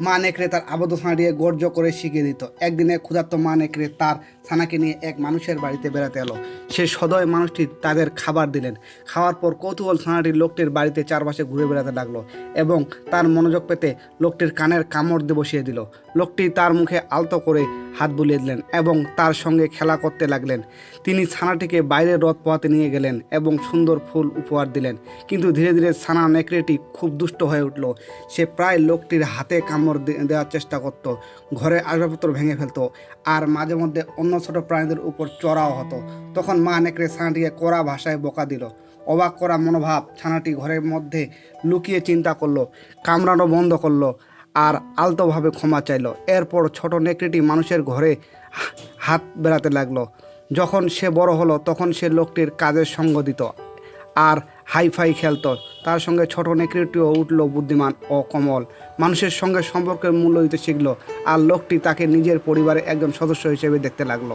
মা নেকড়ে তার আবদ্ধ ছানাটিকে গর্জ করে শিখিয়ে দিত। একদিনে ক্ষুধার্ত মা নেকড়ে তার ছানাকে নিয়ে এক মানুষের বাড়িতে বেড়াতে এলো। সে সদয় মানুষটি তাদের খাবার দিলেন। খাওয়ার পর কৌতূহল ছানাটি লোকটির বাড়িতে চারপাশে ঘুরে বেড়াতে লাগল এবং তার মনোযোগ পেতে লোকটির কানের কামড় দিয়ে বসিয়ে দিল। লোকটি তার মুখে আলতো করে হাত বুলিয়ে দিলেন এবং তার সঙ্গে খেলা করতে লাগলেন। তিনি ছানাটিকে বাইরে রথ পোহাতে নিয়ে গেলেন এবং সুন্দর ফুল উপহার দিলেন। কিন্তু ধীরে ধীরে ছানা নেকড়েটি খুব দুষ্ট হয়ে উঠল। সে প্রায় লোকটির হাতে কামড় দে- দেওয়ার চেষ্টা করত। ঘরে আসবাবপত্র ভেঙে ফেলতো আর মাঝে মধ্যে অন্য ছোট প্রাণীদের উপর চড়াও হতো। তখন মা নেকড়ে ছানাটিকে কড়া ভাষায় বকা দিল। অবাক করা মনোভাব ছানাটি ঘরের মধ্যে লুকিয়ে চিন্তা করল, কামড়ানো বন্ধ করল আর আলতোভাবে ক্ষমা চাইলো। এরপর ছোট নেকড়েটি মানুষের ঘরে হাত বেড়াতে লাগল। যখন সে বড় হলো তখন সে লোকটির কাজের সঙ্গ দিত। আর হাইফাই খেলত। তার সঙ্গে ছোট নেকড়েটিও উঠল বুদ্ধিমান ও কমল। মানুষের সঙ্গে সম্পর্কের মূল্য দিতে শিখল আর লোকটি তাকে নিজের পরিবারের একজন সদস্য হিসেবে দেখতে লাগল।